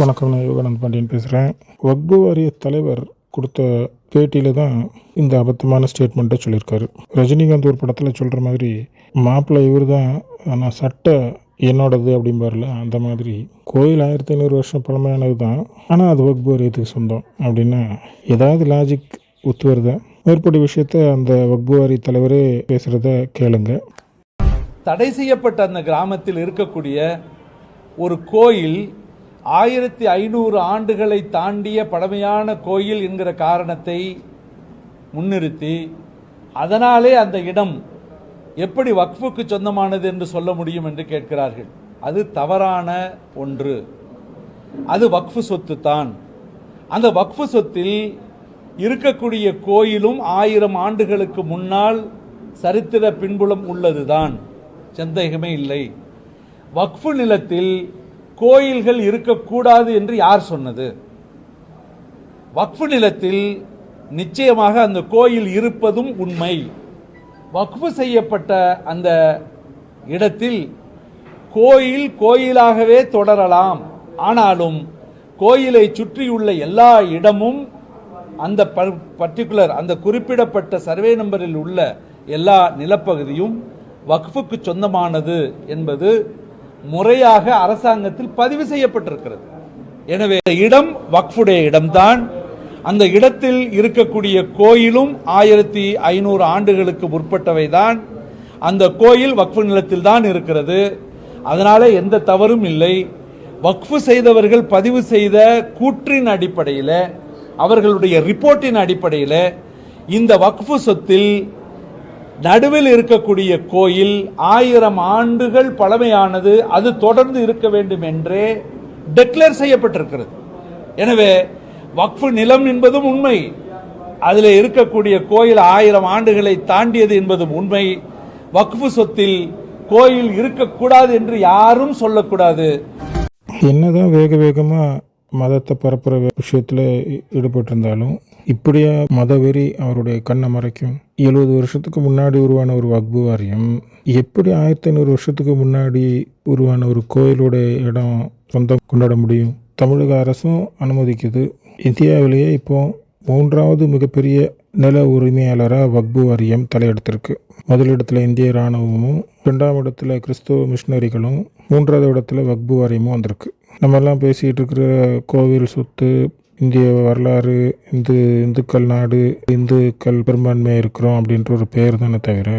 வணக்கம் நான் யோகானந்த் பாண்டியன் பேசுகிறேன் வக்பு வாரிய தலைவர் கொடுத்த பேட்டியில் தான் இந்த அபத்தமான ஸ்டேட்மெண்ட்டை சொல்லியிருக்காரு. ரஜினிகாந்த் ஒரு படத்தில் சொல்கிற மாதிரி மாப்பிள்ளை இவர் தான் ஆனால் சட்டை என்னோடது அப்படிம்பார்ல அந்த மாதிரி. கோயில் ஆயிரத்தி ஐநூறு வருஷம் பழமையானது தான் ஆனால் அது வக்பு வாரியத்துக்கு சொந்தம் அப்படின்னா ஏதாவது லாஜிக் ஒத்து வருதா? மேற்படி விஷயத்த அந்த வக்பு வாரிய தலைவரே பேசுகிறத கேளுங்க. தடை செய்யப்பட்ட அந்த கிராமத்தில் இருக்கக்கூடிய ஒரு கோயில் ஆயிரத்தி ஐநூறு ஆண்டுகளை தாண்டிய பழமையான கோயில் என்கிற காரணத்தை முன்னிறுத்தி அதனாலே அந்த இடம் எப்படி வக்ஃபுக்கு சொந்தமானது என்று சொல்ல முடியும் என்று கேட்கிறார்கள். அது தவறான ஒன்று. அது வக்ஃபு சொத்து தான். அந்த வக்ஃபு சொத்தில் இருக்கக்கூடிய கோயிலும் ஆயிரம் ஆண்டுகளுக்கு முன்னால் சரித்திர பின்புலம் உள்ளதுதான். சந்தேகமே இல்லை. வக்ஃபு நிலத்தில் கோயில்கள் இருக்கக்கூடாது என்று யார் சொன்னது? வக்ஃபு நிலத்தில் நிச்சயமாக அந்த கோயில் இருப்பதும் உண்மை. வக்ஃபு செய்யப்பட்ட அந்த இடத்தில் கோயில் கோயிலாகவே தொடரலாம். ஆனாலும் கோயிலை சுற்றியுள்ள எல்லா இடமும் அந்த பர்டிகுலர் அந்த குறிப்பிடப்பட்ட சர்வே நம்பரில் உள்ள எல்லா நிலப்பகுதியும் வக்ஃபுக்கு சொந்தமானது என்பது முறையாக அரசாங்கத்தில் பதிவு செய்யப்பட்டிருக்கிறது. எனவே இடம் வக்ஃபுடைய இடம்தான். அந்த இடத்தில் இருக்கக்கூடிய கோயிலும் ஆயிரத்தி ஐநூறு ஆண்டுகளுக்கு முற்பட்டவைதான். அந்த கோயில் வக்ஃபு நிலத்தில் தான் இருக்கிறது. அதனால எந்த தவறும் இல்லை. வக்ஃபு செய்தவர்கள் பதிவு செய்த கூற்றின் அடிப்படையில் அவர்களுடைய ரிப்போர்ட்டின் அடிப்படையில் இந்த வக்ஃபு சொத்தில் நடுவில் இருக்கக்கூடிய கோயில் ஆயிரம் ஆண்டுகள் பழமையானது அது தொடர்ந்து இருக்க வேண்டும் என்றே டெக்ளேர் செய்யப்பட்டிருக்கிறது. எனவே வக்ஃபு நிலம் என்பதும் உண்மை. அதில் இருக்கக்கூடிய கோயில் ஆயிரம் ஆண்டுகளை தாண்டியது என்பதும் உண்மை. வக்ஃபு சொத்தில் கோயில் இருக்கக்கூடாது என்று யாரும் சொல்லக்கூடாது. என்னதான் வேக வேகமாக மதத்தை பரப்புகிற விஷயத்தில் ஈடுபட்டிருந்தாலும் இப்படியா மதவெறி அவருடைய கண்ணை மறைக்கும் எழுபது வருஷத்துக்கு முன்னாடி உருவான ஒரு வக்பு வாரியம் எப்படி ஆயிரத்தி ஐநூறு வருஷத்துக்கு முன்னாடி உருவான ஒரு கோயிலோட இடம் சொந்தம் கொண்டாட முடியும்? தமிழக அரசும் அனுமதிக்குது. இந்தியாவிலேயே இப்போ மூன்றாவது மிகப்பெரிய நில உரிமையாளராக வக்பு வாரியம் தலையெடுத்திருக்கு. முதலிடத்தில் இந்திய இராணுவமும் ரெண்டாம் இடத்துல கிறிஸ்துவ மிஷினரிகளும் மூன்றாவது இடத்துல வக்பு வாரியமும் வந்திருக்கு. நம்மெல்லாம் பேசிகிட்டு இருக்கிற கோவில் சொத்து இந்திய வரலாறு இந்து இந்துக்கள் நாடு இந்துக்கள் பெரும்பான்மையாக இருக்கிறோம் அப்படின்ற ஒரு பெயர் தானே தவிர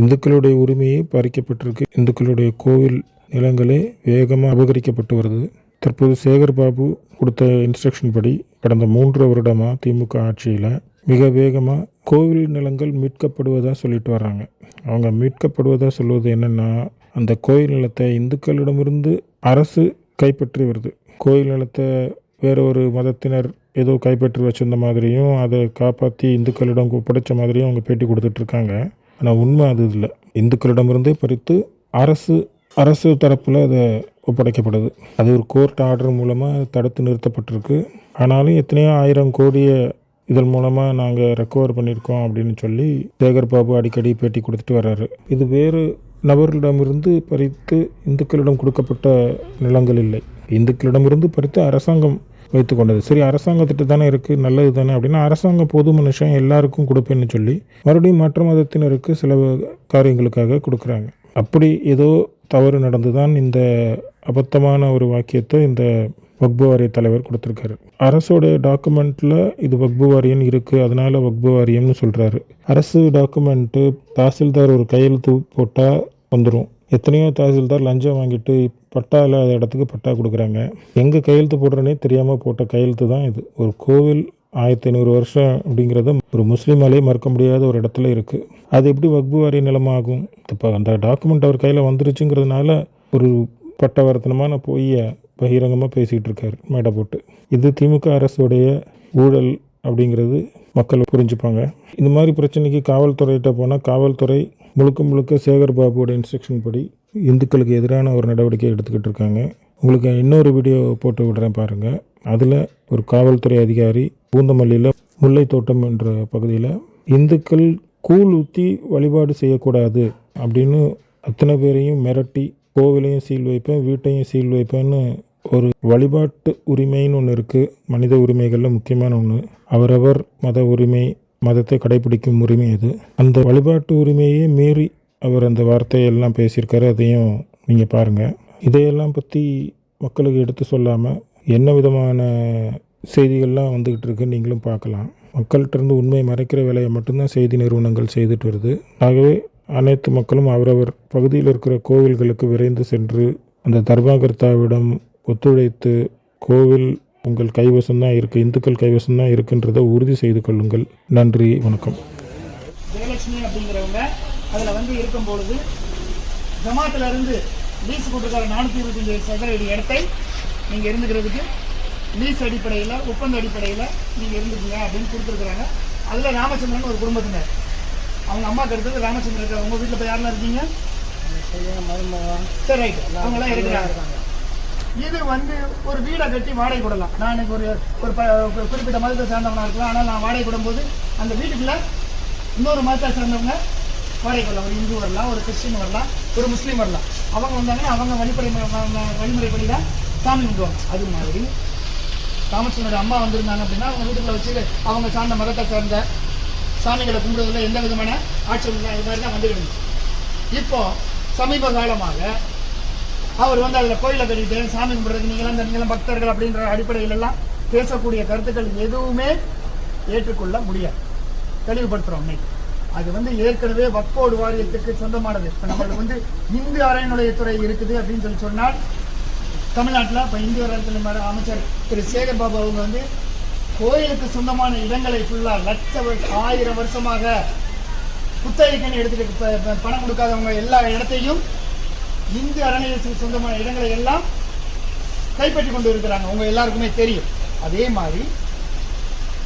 இந்துக்களுடைய உரிமையே பறிக்கப்பட்டிருக்கு. இந்துக்களுடைய கோவில் நிலங்களே வேகமாக அபகரிக்கப்பட்டு வருது. தற்போது சேகர் பாபு கொடுத்த இன்ஸ்ட்ரக்ஷன் படி கடந்த மூன்று வருடமாக திமுக ஆட்சியில் மிக வேகமாக கோவில் நிலங்கள் மீட்கப்படுவதாக சொல்லிட்டு வர்றாங்க. அவங்க மீட்கப்படுவதாக சொல்வது என்னென்னா அந்த கோயில் நிலத்தை இந்துக்களிடமிருந்து அரசு கைப்பற்றி வருது. கோயில் நிலத்தை வேறு ஒரு மதத்தினர் ஏதோ கைப்பற்றி வச்சிருந்த மாதிரியும் அதை காப்பாற்றி இந்துக்களிடம் ஒப்படைச்ச மாதிரியும் அவங்க பேட்டி கொடுத்துட்ருக்காங்க. ஆனால் உண்மை அது இல்லை. இந்துக்களிடமிருந்தே பறித்து அரசு அரசு தரப்பில் அதை ஒப்படைக்கப்படுது. அது ஒரு கோர்ட் ஆர்டர் மூலமாக தடுத்து நிறுத்தப்பட்டிருக்கு. ஆனாலும் எத்தனையோ ஆயிரம் கோடியை இதன் மூலமாக நாங்கள் ரெக்கவர் பண்ணியிருக்கோம் அப்படின்னு சொல்லி சேகர் பாபு அடிக்கடி பேட்டி கொடுத்துட்டு வர்றாரு. இது வேறு நபர்களிடமிருந்து பறித்து இந்துக்களிடம் கொடுக்கப்பட்ட நிலங்கள் இல்லை. இந்துக்களிடமிருந்து பறித்து அரசாங்கம் வைத்து கொண்டது. சரி அரசாங்கத்திட்ட தானே இருக்குது நல்லது தானே அப்படின்னா அரசாங்கம் பொது மனுஷன் எல்லாருக்கும் கொடுப்பேன்னு சொல்லி மறுபடியும் மற்ற மதத்தினருக்கு சில காரியங்களுக்காக கொடுக்குறாங்க. அப்படி ஏதோ தவறு நடந்து தான் இந்த அபத்தமான ஒரு வாக்கியத்தை இந்த வக்பு வாரிய தலைவர் கொடுத்துருக்காரு. அரசோட டாக்குமெண்ட்டில் இது வக்பு வாரியம் இருக்குது அதனால் வக்பு வாரியம்னு சொல்கிறாரு அரசு டாக்குமெண்ட்டு தாசில்தார் ஒரு கையெழுத்து போட்டால் வந்துடும் எத்தனையோ தாசில்தார் லஞ்சம் வாங்கிட்டு பட்டா இல்லாத இடத்துக்கு பட்டா கொடுக்குறாங்க. எங்கே கையெழுத்து போடுறனே தெரியாமல் போட்ட கையெழுத்து தான் இது. ஒரு கோவில் ஆயிரத்தி ஐநூறு வருஷம் அப்படிங்கிறது ஒரு முஸ்லீமாலே மறக்க முடியாத ஒரு இடத்துல இருக்குது அது எப்படி வக்பு வாரிய நிலமாகும் இப்போ அந்த டாக்குமெண்ட் அவர் கையில் வந்துருச்சுங்கிறதுனால ஒரு பட்டவர்த்தனமான பொய்யை பகிரங்கமாக பேசிகிட்டு இருக்கார் மேடை போட்டு. இது திமுக அரசுடைய ஊழல் அப்படிங்கிறது மக்கள் புரிஞ்சுப்பாங்க. இந்த மாதிரி பிரச்சனைக்கு காவல்துறையிட்ட போனால் காவல்துறை முழுக்க முழுக்க சேகர் பாபுவோட இன்ஸ்ட்ரக்ஷன் படி இந்துக்களுக்கு எதிரான ஒரு நடவடிக்கை எடுத்துக்கிட்டு இருக்காங்க. உங்களுக்கு இன்னொரு வீடியோ போட்டு விடுறேன் பாருங்கள் அதில் ஒரு காவல்துறை அதிகாரி பூந்தமல்லியில் முல்லை தோட்டம் என்ற பகுதியில் இந்துக்கள் கூழ் ஊற்றி வழிபாடு செய்யக்கூடாது அப்படின்னு அத்தனை பேரையும் மிரட்டி கோவிலையும் சீல் வைப்பேன் வீட்டையும் சீல் வைப்பேன்னு ஒரு வழிபாட்டு உரிமைன்னு ஒன்று இருக்குது மனித உரிமைகளில் முக்கியமான ஒன்று அவரவர் மத உரிமை மதத்தை கடைபிடிக்கும் உரிமை அது. அந்த வழிபாட்டு உரிமையே மீறி அவர் அந்த வார்த்தையெல்லாம் பேசியிருக்காரு. அதையும் நீங்கள் பாருங்கள் இதையெல்லாம் பற்றி மக்களுக்கு எடுத்து சொல்லாமல் என்ன விதமான செய்திகள்லாம் வந்துக்கிட்டு இருக்கு நீங்களும் பார்க்கலாம். மக்கள்கிட்டருந்து உண்மை மறைக்கிற வேலையை மட்டும்தான் செய்தி நிறுவனங்கள் செய்துட்டு வருது. ஆகவே அனைத்து மக்களும் அவரவர் பகுதியில் இருக்கிற கோவில்களுக்கு விரைந்து சென்று அந்த தர்மாகர்த்தாவிடம் ஒத்துழைத்து கோவில் உங்கள் கைவசம்தான் இருக்குது இந்துக்கள் கைவசம்தான் இருக்குன்றதை உறுதி செய்து கொள்ளுங்கள். நன்றி வணக்கம். ஜெயலட்சுமி அப்படிங்கிறவங்க அதில் வந்து இருக்கும் பொழுது ஜமாத்துல இருந்து லீஸ் கொடுக்குற நானூற்றி இருபத்தஞ்சு சதுர அடி இடத்தை நீங்கள் இருந்துக்கிறதுக்கு லீஸ் அடிப்படையில் ஒப்பந்த அடிப்படையில் நீங்கள் இருந்துக்குங்க அப்படின்னு கொடுத்துருக்குறாங்க. அதில் ராமச்சந்திரன் ஒரு குடும்பத்தினர். அவங்க அம்மாக்கு அடுத்தது ராமச்சந்திரன் உங்கள் வீட்டில் இப்போ யாரெல்லாம் இருக்கீங்க? சரி ரைட் அவங்களாம் இருக்கிறாங்க. இது வந்து ஒரு வீடை கட்டி வாடகை கொடுலாம் நான் எனக்கு ஒரு ஒரு ப- ஒரு குறிப்பிட்ட மதத்தை சார்ந்தவனா இருக்கலாம். ஆனால் நான் வாடகை கொடும்போது அந்த வீட்டுக்குள்ள இன்னொரு மதத்தை சார்ந்தவங்க வாடகை கொள்ளலாம் ஒரு இந்து வரலாம் ஒரு கிறிஸ்டின் வரலாம் ஒரு முஸ்லீம் வரலாம். அவங்க வந்தாங்கன்னா அவங்க வழிமுறை வழிமுறைப்படி தான் சாமி கும்பிடுவாங்க. அது மாதிரி ராமச்சந்திரோட அம்மா வந்திருந்தாங்க அப்படின்னா அவங்க வீட்டுக்குள்ள வச்சு அவங்க சார்ந்த மதத்தை சார்ந்த சாமிகளை கும்பிடுவதில் எந்த விதமான ஆட்சி இது மாதிரி தான் வந்துருந்துச்சு இப்போ சமீப காலமாக அவர் வந்து அதில் கோயிலை கட்டிட்டு சாமி கும்பிட்றது நீங்களாம் இந்த நீங்களாம் பக்தர்கள் அப்படின்ற அடிப்படையிலெல்லாம் பேசக்கூடிய கருத்துக்கள் எதுவுமே ஏற்றுக்கொள்ள முடியாது. தெளிவுபடுத்துகிறோம் இன்னைக்கு. அது வந்து ஏற்கனவே வக்கோடு வாரியத்துக்கு சொந்தமானது. இப்போ நம்மளுக்கு வந்து இந்து அறநிலையத்துறை இருக்குது அப்படின்னு சொல்லி சொன்னால் தமிழ்நாட்டில் இப்போ இந்திய அறநிலையத்துறை அமைச்சர் திரு சேகர் பாபு அவங்க வந்து கோயிலுக்கு சொந்தமான இடங்களை ஃபுல்லாக லட்ச ஆயிரம் வருஷமாக குத்தகைக்குன்னு எடுத்துட்டு பணம் கொடுக்காதவங்க எல்லா இடத்தையும் இந்து அரணியத்துக்கு சொந்தமான இடங்களை எல்லாம் கைப்பற்றி கொண்டு இருக்கிறாங்க உங்க எல்லாருக்குமே தெரியும். அதே மாதிரி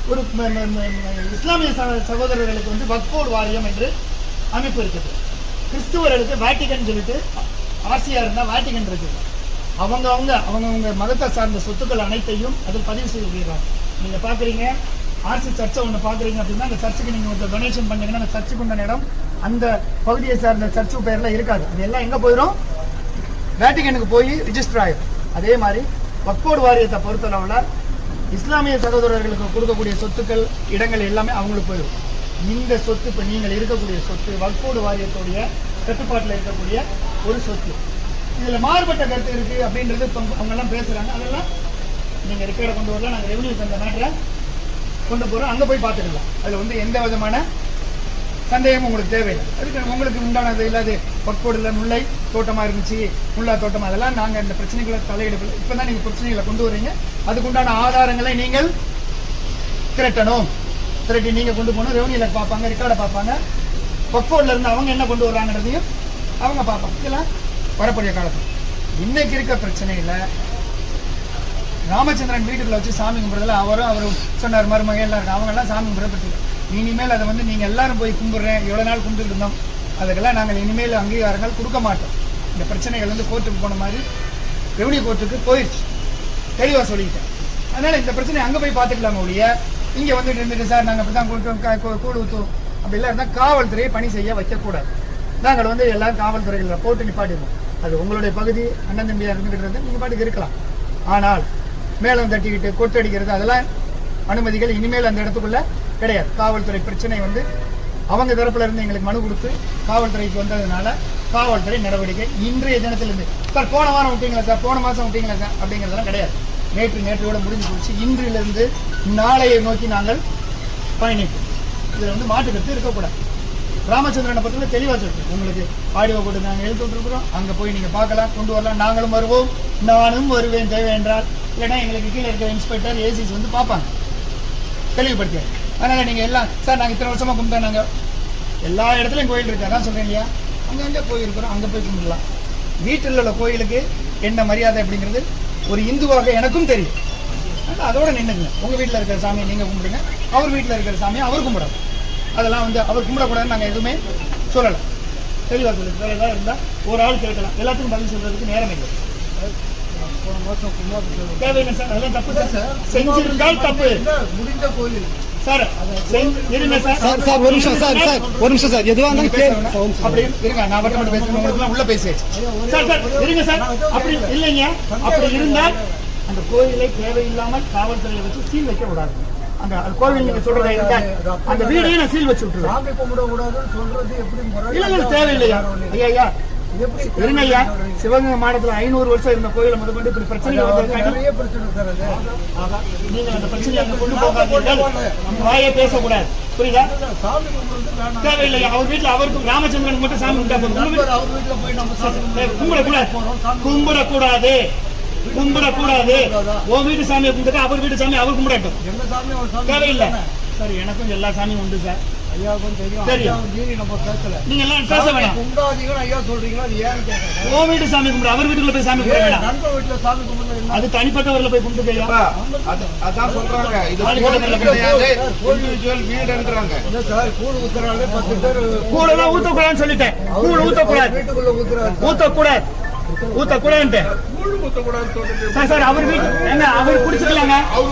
ஒரு இஸ்லாமிய சக- சகோதரர்களுக்கு வந்து வக்ஃபோர்டு வாரியம் என்று அமைப்பு இருக்குது. கிறிஸ்துவர்களுக்கு வேட்டிகன் சொல்லிட்டு ஆசியா இருந்தா வேட்டிகன் இருக்குது. அவங்க அவங்க அவங்க அவங்க மதத்தை சார்ந்த சொத்துக்கள் அனைத்தையும் அதில் பதிவு செய்து விடுறாங்க நீங்க பாக்குறீங்க ஆர்சி சர்ச்சை ஒன்று பாக்குறீங்க அப்படின்னா அந்த சர்ச்சுக்கு நீங்க ஒரு டொனேஷன் பண்ணீங்கன்னா அந்த சர்ச்சுக்கு உண்டான இடம் அந்த பகுதியை சார்ந்த சர்ச்சு பேரில் இருக்காது. அது எல்லாம் எங்க போயிடும் வேட்டிகனுக்கு போய் ரிஜிஸ்டர் ஆயிடும் அதே மாதிரி வக்கோடு வாரியத்தை பொறுத்தளவில் இஸ்லாமிய சகோதரர்களுக்கு கொடுக்கக்கூடிய சொத்துக்கள் இடங்கள் எல்லாமே அவங்களுக்கு போயிடும் இந்த சொத்து இப்போ நீங்கள் இருக்கக்கூடிய சொத்து வக்கோடு வாரியத்துடைய கட்டுப்பாட்டில் இருக்கக்கூடிய ஒரு சொத்து. இதில் மாறுபட்ட கருத்து இருக்கு அப்படின்றது இப்போ அவங்கெல்லாம் பேசுகிறாங்க அதெல்லாம் நீங்கள் ரெக்கார்டை கொண்டு வரலாம். நாங்கள் ரெவன்யூ தந்த மேட்டரை கொண்டு போகிறோம் அங்கே போய் பார்த்துக்கலாம். அதில் வந்து எந்த விதமான சந்தேகமும் உங்களுக்கு தேவையில்லை. அதுக்கு உங்களுக்கு உண்டானது இல்லாது பக்கோடில் முல்லை தோட்டமாக இருந்துச்சு முல்லா தோட்டம் அதெல்லாம் நாங்கள் இந்த பிரச்சனைகளை தலையிடவில்லை. இப்போ தான் நீங்கள் பிரச்சனைகளை கொண்டு வரீங்க. அதுக்குண்டான ஆதாரங்களை நீங்கள் திரட்டணும். திரட்டி நீங்கள் கொண்டு போகணும். ரெவன்யூவில் பார்ப்பாங்க ரெக்கார்டை பார்ப்பாங்க. பக்கோடில் இருந்து அவங்க என்ன கொண்டு வர்றாங்கன்றதையும் அவங்க பார்ப்பாங்க. இதெல்லாம் வரக்கூடிய காலத்தில். இன்னைக்கு இருக்க பிரச்சனையில் ராமச்சந்திரன் வீட்டுக்குள்ள வச்சு சாமி கும்பிட்றதுல அவரும் அவரும் சொன்னார் மருமகன் எல்லாம் அவங்க எல்லாம் சாமி கும்பிட பற்றி இனிமேல் அதை வந்து நீங்க எல்லாரும் போய் கும்பிடுறேன். எவ்வளவு நாள் கும்பிட்டு இருந்தோம். அதுக்கெல்லாம் நாங்கள் இனிமேல் அங்கீகாரங்கள் கொடுக்க மாட்டோம். இந்த பிரச்சனைகள் வந்து கோர்ட்டுக்கு போன மாதிரி ரெவன்யூ கோர்ட்டுக்கு போயிடுச்சு தெளிவாக சொல்லிட்டேன் அதனால இந்த பிரச்சனை அங்கே போய் பார்த்துக்கலாமே ஒழிய இங்கே வந்துட்டு இருந்துட்டு சார் நாங்கள் அப்படி தான் கொடுத்தோம் கூடு ஊற்றுவோம் அப்படிலாம் இருந்தால் காவல்துறையை பணி செய்ய வைக்கக்கூடாது. நாங்கள் வந்து எல்லாம் காவல்துறைகளில் போட்டு நிப்பாட்டிடுவோம். அது உங்களுடைய பகுதி அண்ணன் தம்பியாக இருந்துக்கிட்டு நீங்கள் பாட்டுக்கு இருக்கலாம். ஆனால் மேளம் தட்டிக்கிட்டு கொட்டடிக்கிறது அதெல்லாம் அனுமதிகள் இனிமேல் அந்த இடத்துக்குள்ள கிடையாது. காவல்துறை பிரச்சனை வந்து அவங்க தரப்புல இருந்து எங்களுக்கு மனு கொடுத்து காவல்துறைக்கு வந்ததுனால காவல்துறை நடவடிக்கை இன்றைய தினத்திலிருந்து. சார் போன வாரம் விட்டீங்களா சார்? போன மாசம் விட்டீங்களா சார்? அப்படிங்கிறதெல்லாம் கிடையாது. நேற்று நேற்றோட முடிஞ்சு போச்சு. இன்றிலிருந்து நாளையை நோக்கி நாங்கள் பயணிப்போம். இதில் வந்து மாற்று கருத்து இருக்கக்கூடாது. ராமச்சந்திரனை பற்றின தெளிவாக சொல்லிட்டு உங்களுக்கு ஆடியோ போட்டு நாங்கள் எழுத்து விட்டுருக்குறோம் அங்கே போய் நீங்கள் பார்க்கலாம் கொண்டு வரலாம். நாங்களும் வருவோம். நானும் வருவேன் தேவை என்றால் இல்லைன்னா எங்களுக்கு கீழே இருக்கிற இன்ஸ்பெக்டர் ஏசிஸ் வந்து பார்ப்பாங்க. தெளிவுபடுத்தி அதனால் நீங்கள் எல்லாம் சார் நாங்கள் இத்தனை வருஷமாக கும்பிட்டோம் நாங்கள் எல்லா இடத்துலையும் கோயில் இருக்கு. அதான் சொல்கிறேன் இல்லையா? அங்கங்கே போயிருக்கிறோம்? அங்கே போய் கும்பிடலாம். வீட்டில் உள்ள கோயிலுக்கு என்ன மரியாதை அப்படிங்கிறது ஒரு இந்துவாக எனக்கும் தெரியும். அதனால் அதோட நின்றுங்க உங்கள் வீட்டில் இருக்கிற சாமியை நீங்கள் கும்பிடுங்க. அவர் வீட்டில் இருக்கிற சாமியை அவர் கும்பிடணும். அதெல்லாம் வந்து அவர் கும்பிடக்கூடாதுன்னு நாங்கள் எதுவுமே சொல்லலை. தெளிவாக சொல்லுங்க. வேறு ஏதாவது இருந்தால் ஒரு ஆள் கேட்கலாம். எல்லாத்துக்கும் பதில் சொல்கிறதுக்கு நேரம் இல்லை. தேவையில்லை சார் அதெல்லாம் தப்பு சார் செஞ்சிருந்தால் தப்பு முடிந்த கோயில் சார் சார் ஒரு நிமிஷம் சார் சார் ஒரு நிமிஷம் சார் எதுவாக இருந்தாலும் அப்படி இருங்க நான் மட்டும் மட்டும் பேசுறேன் உங்களுக்கு உள்ள பேசியாச்சு சார் சார் இருங்க சார் அப்படி இல்லைங்க அப்படி இருந்தால் அந்த கோயிலை தேவையில்லாமல் காவல்துறையை வச்சு சீல் வைக்க கூடாது அந்த அந்த கோவில் நீங்க சொல்றதை அந்த வீடையும் நான் சீல் வச்சு விட்டுருவேன் சாமி கும்பிட கூடாதுன்னு சொல்றது எப்படி தேவையில்லையா ஐயா ஐயா இருங்க ஐயா சிவகங்கை மாவட்டத்துல ஐநூறு வருஷம் இருந்த கோயிலை முதற்கொண்டு இப்படி பிரச்சனை நிறைய பிரச்சனை சார் அது. ஆகா, நீங்கள் அந்த பிரச்சனையை அங்க கொண்டு போகாதீர்கள். வாயை பேசக்கூடாது. புரியுதா? தேவையில்லை அவர் வீட்டுல அவருக்கு ராமச்சந்திரனுக்கு மட்டும் சாமி கும்பிட்டா கும்பிடக்கூடாது. கும்பிடக்கூடாது. கும்பிடக்கூடாது. உன் வீட்டு சாமியை கும்பிட்டு அவர் வீட்டு சாமி அவர் கும்பிடட்டும் தேவையில்லை. சார் எனக்கும் எல்லா சாமியும் உண்டு சார். ஐயாவுக்கும் தெரியும். தெரியும். ஐயாவும் மீறி நம்ம பேசல நீங்க எல்லாம் பேச வேணாம். கும்பிடாதீங்கன்னு ஐயா சொல்றீங்களா? அது ஏன்னு கேட்கறேன். வீட்டு சாமி கும்பிடு அவர் வீட்டுக்குள்ள போய் சாமி கும்பிட வேணாம். நண்பர் வீட்டுல சாமி கும்பிடுறது அது தனிப்பட்டவர்ல போய் கும்பிட்டு அது- அதான் சொல்றாங்க. இது இண்டிவிஜுவல் வீடுன்றாங்க. இல்ல சார் கூழ் ஊத்துறாலே பத்து பேர் கூடலாம் ஊத்தக்கூடாதுன்னு சொல்லிட்டேன். கூழ் ஊத்தக்கூடாது. வீட்டுக்குள்ள ஊத்துறாரு ஊத்தக்கூடாது. ஊத்தக்கூடாதுன்ட்டு சார் சார் அவர் வீட்டு என்ன அவர் குடிச்சுக்கலாங்க அவர்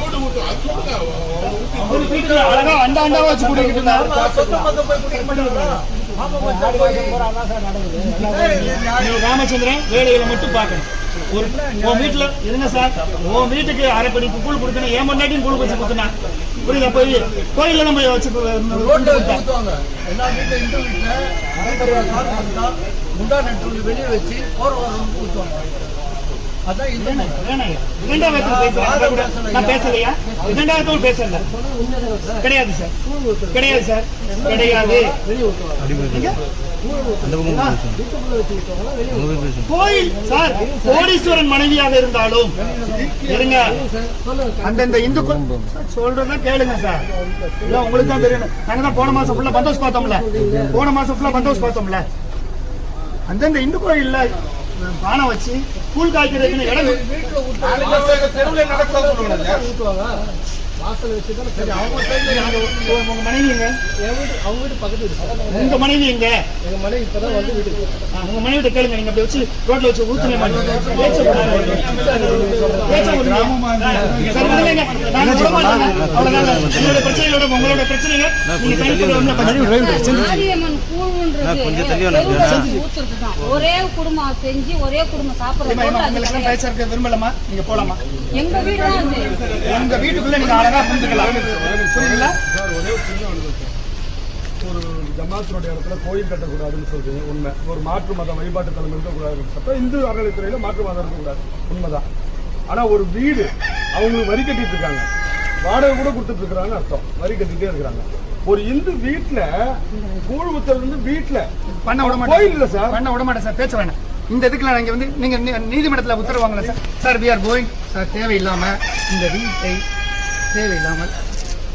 வீட்டுல அழகா அண்டா அண்டாவா வச்சு குடிக்கிட்டு இருந்தாரு. ராமச்சந்திரன் வேலைகளை மட்டும் பார்க்கணும். ஒரு உன் வீட்டுல இருங்க சார். உன் வீட்டுக்கு அரைப்படி கூழ் கொடுக்கணும் ஏன் முன்னாடியும் கூழ் வச்சு கொடுத்தனா புரியுதா? போய் கோயில்ல நம்ம வச்சு முண்டா நட்டு வெளியே வச்சு போற வரவங்க ஊத்துவாங்க அதான் இது இரண்டாவது பேசுறேன் நான் பேசலையா? பேசல. கிடையாது சார். கிடையாது சார். கிடையாது. கோயில் சார் கோடீஸ்வரன் மனைவியாக இருந்தாலும். இருங்க. அந்தந்த இந்து சொல்றத கேளுங்க சார். உங்களுக்கு தான் தெரியும். நாங்க தான் போன மாசம் ஃபுல்லா பந்தோஸ் பார்த்தோம்ல. போன மாசம் ஃபுல்லா பந்தோஸ் பார்த்தோம்ல. அந்தந்த இந்து கோயில்ல பானை வச்சு கூழ் காய்க்கிறதுக்குன்னு இடம் வாசல் வச்சு தான் சரி அவங்க உங்க மனைவி எங்க? அவங்க வீட்டு பக்கத்து உங்க மனைவி எங்க? எங்க மனைவி இப்பதான் வந்து வீட்டுக்கு உங்க மனைவிட்ட கேளுங்க. நீங்க அப்படி வச்சு ரோட்ல வச்சு விட மாட்டோங்க. பிரச்சனைகளோட உங்களோட பிரச்சனைங்க நீங்க ஒரே குடும்பம் செஞ்சு ஒரே குடும்பம் சாப்பிடுறது கிடையாது. பேசறதுக்கு விரும்பலமா நீங்க போலாமா எங்க வீடு தான் அது. உங்க வீட்டுக்குள்ள நீங்க அழகா புரிஞ்சுக்கலாம். புரியுங்களா ஒரு ஜமாத்தினுடைய இடத்துல கோயில் கட்டக்கூடாதுன்னு சொல்றீங்க உண்மை. ஒரு மாற்று மத வழிபாட்டு தலம் இருக்கக்கூடாதுன்னு சட்டம் இந்து அறநிலைத்துறையில மாற்று மதம் இருக்கக்கூடாது. உண்மைதான். ஆனா ஒரு வீடு அவங்களுக்கு வரி கட்டிட்டு இருக்காங்க. வாடகை கூட கொடுத்துட்டு இருக்காங்க அர்த்தம். வரி கட்டிட்டே இருக்கிறாங்க. ஒரு இந்து வீட்டுல கூழ் ஊத்துறது வந்து வீட்டுல பண்ண விட கோயில் இல்ல மாட்டேன் சார். பண்ண விட மாட்டேன் சார் பேச வேணாம். இந்த இதுக்குள்ள நீங்க வந்து நீங்க நீ- நீதிமன்றத்துல உத்தரவு வாங்கல sir sir we are going sir தேவையில்லாம இந்த வீட்டை தேவையில்லாமல்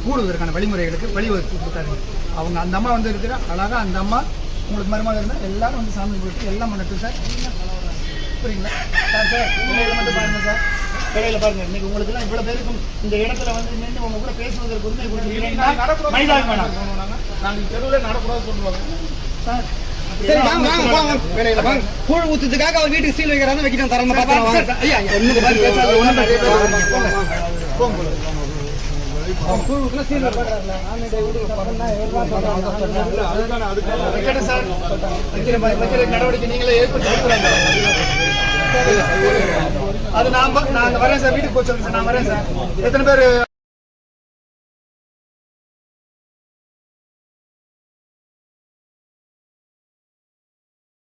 கூடுவதற்கான வழிமுறைகளுக்கு வழிவகுத்து கொடுத்தாங்க அவங்க அந்த அம்மா வந்து இருக்கிற அழகா அந்த அம்மா உங்களுக்கு மருமக இருந்தா எல்லாரும் வந்து சாமி கொடுத்து எல்லாம் பண்ணட்டும் சார் புரியுங்களா? சார் சார் மட்டும் பாருங்க சார் இடையில பாருங்க இன்னைக்கு உங்களுக்கு எல்லாம் இவ்வளவு பேருக்கும் இந்த இடத்துல வந்து நின்று உங்க கூட பேசுவதற்கு உரிமை கொடுத்துருக்கீங்கன்னா மைதானம் வேணாம் நாங்க தெருவில் நடக்கூடாது சொல்லுவாங்க. சார் கூழ் ஊத்துறதுக்காக அவர் வீட்டுக்கு சீல் வைக்கிறாங்க வைக்கிட்டு தரங்க பாத்திரம் வாங்க. சார், சார், ஐயா, ஐயா, ஒண்ணுக்கு பதில் பேசாத, ஒண்ணும் பேசாத. கூழ் ஊத்துனா சீல் வைக்கிறாங்க வைக்கட்டும் சார். வைக்கிற மாதிரி- வைக்கிற நடவடிக்கை நீங்களே ஏற்படுத்தி. அது நான் நாங்கள் வரேன் சார். வீட்டுக்கு போச்சு சார். நான் வரேன் சார். எத்தனை பேர்